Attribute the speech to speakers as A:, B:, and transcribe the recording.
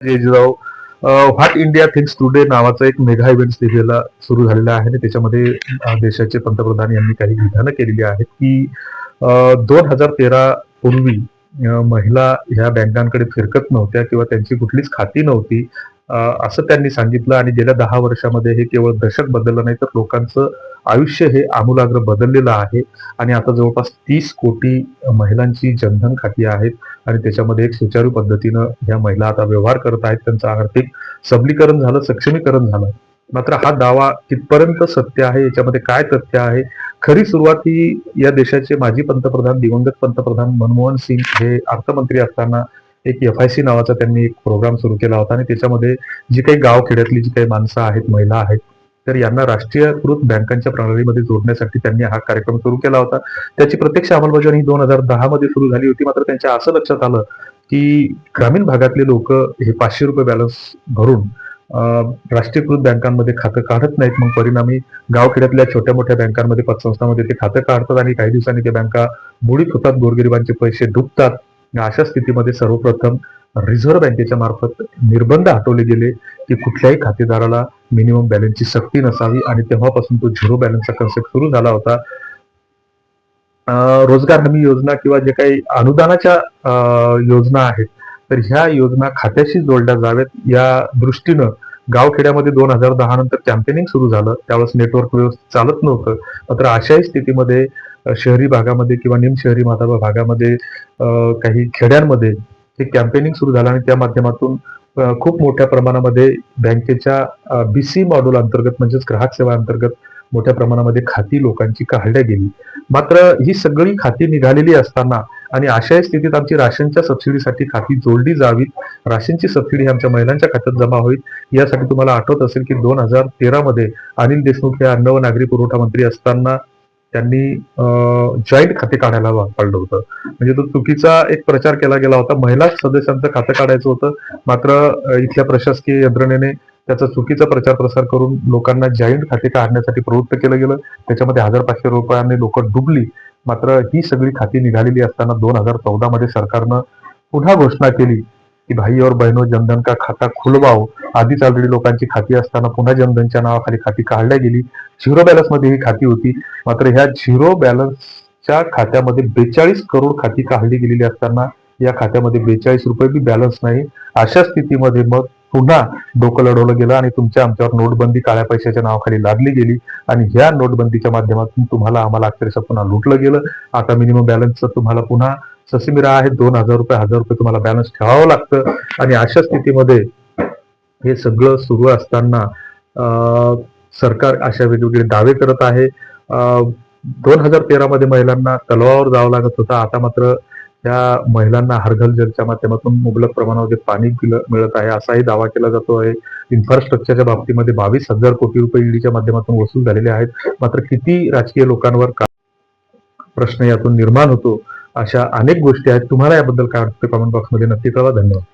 A: जेजुराव what India things today नावाचा एक mega event दिलेला सुरू झालेला आहे आणि त्याच्यामध्ये देशाचे पंतप्रधान यांनी काही विधानं केलेली आहेत की दोन हजार तेरा पूर्वी महिला ह्या बँकांकडे फिरकत नव्हत्या किंवा त्यांची कुठलीच खाती नव्हती असं त्यांनी सांगितलं आणि गेल्या दहा वर्षामध्ये हे केवळ दशक बदललं नाही तर लोकांचं आयुष्य हे आमूलाग्र बदललेलं आहे. आणि आता जवळपास तीस कोटी महिलांची जनधन खाती आहेत आणि त्याच्यामध्ये एक सुचारू पद्धतीनं ह्या महिला आता व्यवहार करत आहेत. त्यांचं आर्थिक सबलीकरण झालं सक्षमीकरण झालं. मात्र हा दावा कितपर्यंत सत्य आहे याच्यामध्ये काय तथ्य आहे? खरी सुरुवात ही या देशाचे माजी पंतप्रधान दिवंगत पंतप्रधान मनमोहन सिंग हे अर्थमंत्री असताना एक एफ आय सी नावाचा त्यांनी एक प्रोग्राम सुरू केला होता आणि त्याच्यामध्ये जी काही गाव खेड्यातली जी काही माणसं आहेत महिला आहेत तर यांना राष्ट्रीयकृत बँकांच्या प्रणालीमध्ये जोडण्यासाठी त्यांनी हा कार्यक्रम सुरू केला होता. त्याची प्रत्यक्ष अंमलबजावणी दोन हजार दहा मध्ये सुरू झाली होती. मात्र त्यांच्या असं लक्षात आलं की ग्रामीण भागातले लोक हे पाचशे रुपये बॅलन्स भरून राष्ट्रीयकृत बँकांमध्ये खातं काढत नाहीत. मग परिणामी गावखेड्यातल्या छोट्या मोठ्या बँकांमध्ये पतसंस्थांमध्ये ते खातं काढतात आणि काही दिवसांनी त्या बँका बुडीत होतात. गोरगरिबांचे पैसे डुबतात. अशा स्थितीमध्ये सर्वप्रथम रिझर्व्ह बँकेच्या मार्फत निर्बंध हटवले गेले की कुठल्याही खातेदाराला मिनिमम बॅलन्सची सक्ती नसावी आणि तेव्हापासून तो झिरो बॅलन्सचा कन्सेप्ट सुरू झाला होता. रोजगार हमी योजना किंवा जे काही अनुदानाच्या अं, योजना आहेत तर ह्या योजना खात्याशी जोडल्या जाव्यात या दृष्टीनं गावखेड्यामध्ये दोन हजार दहा नंतर कॅम्पेनिंग सुरू झालं. त्यावेळेस नेटवर्क व्यवस्थित चालत नव्हतं. मात्र अशाही स्थितीमध्ये शहरी भागामध्ये किंवा निमशहरी माताबा भागामध्ये काही खेड्यांमध्ये हे कॅम्पेनिंग सुरू झालं आणि त्या माध्यमातून खूप मोठ्या प्रमाणामध्ये बँकेच्या बीसी मॉड्यूल अंतर्गत म्हणजेच ग्राहक सेवा अंतर्गत मोठ्या प्रमाणामध्ये खाती लोकांची काढल्या गेली. मात्र ही सगळी खाती निघालेली असताना आणि अशाही स्थितीत आमची राशनच्या सबसिडीसाठी खाती जोडली जावीत. राशनची सबसिडी आमच्या महिलांच्या खात्यात जमा होईल. यासाठी तुम्हाला आठवत असेल की दोन हजार तेरा मध्ये अनिल देशमुख हे अन्न व नागरी पुरवठा मंत्री असताना त्यांनी जॉईंट खाते काढायला भाग पाडलं होतं. म्हणजे तो चुकीचा एक प्रचार केला गेला होता. महिला सदस्यांचं खातं काढायचं होतं. मात्र इथल्या प्रशासकीय यंत्रणेने त्याचा चुकीचा प्रचार प्रसार करून लोकांना जॉईंट खाते काढण्यासाठी प्रवृत्त केलं गेलं. त्याच्यामध्ये हजार पाचशे रुपयांनी लोक डुबली. मात्र ही सगळी खाती निघालेली असताना दोन हजार चौदा मध्ये सरकारनं पुन्हा घोषणा केली की भाई और बहिणो जनधन का खाता खुलवाव आधीच ऑलरेडी लोकांची खाती असताना पुन्हा जनधनच्या नावाखाली खाती काढल्या गेली. झिरो बॅलन्समध्ये ही खाती होती. मात्र ह्या झिरो बॅलन्सच्या खात्यामध्ये बेचाळीस करोड खाती काढली गेलेली असताना या खात्यामध्ये बेचाळीस रुपये बी बॅलन्स नाही. अशा स्थितीमध्ये मग पुन्हा डोकं लढवलं गेलं आणि तुमच्या आमच्यावर नोटबंदी काळ्या पैशाच्या नावाखाली लादली गेली. आणि ह्या नोटबंदीच्या माध्यमातून तुम्हाला आम्हाला अक्षरशः पुन्हा लुटलं गेलं. आता मिनिमम बॅलन्सचं तुम्हाला पुन्हा ससिमिरा आहे. दोन हजार रुपये हजार रुपये तुम्हाला बॅलन्स ठेवावं लागतं. आणि अशा स्थितीमध्ये हे सगळं सुरू असताना अं, सरकार अशा वेगवेगळे दावे करत आहे. दोन हजार तेरा मध्ये महिलांना तलवावर जावं लागत होतं. आता मात्र त्या महिलांना हरघल जलच्या माध्यमातून मुबलक प्रमाणामध्ये पाणी पिलं- मिळत आहे असाही दावा केला जातो आहे. इन्फ्रास्ट्रक्चरच्या बाबतीमध्ये बावीस हजार कोटी रुपये ईडीच्या माध्यमातून वसूल झालेले आहेत. मात्र किती राजकीय लोकांवर का- प्रश्न यातून निर्माण होतो अशा अनेक गोष्टी आहेत. तुम्हाला याबद्दल काय वाटतं कमेंट बॉक्समध्ये नक्की कळवा. धन्यवाद.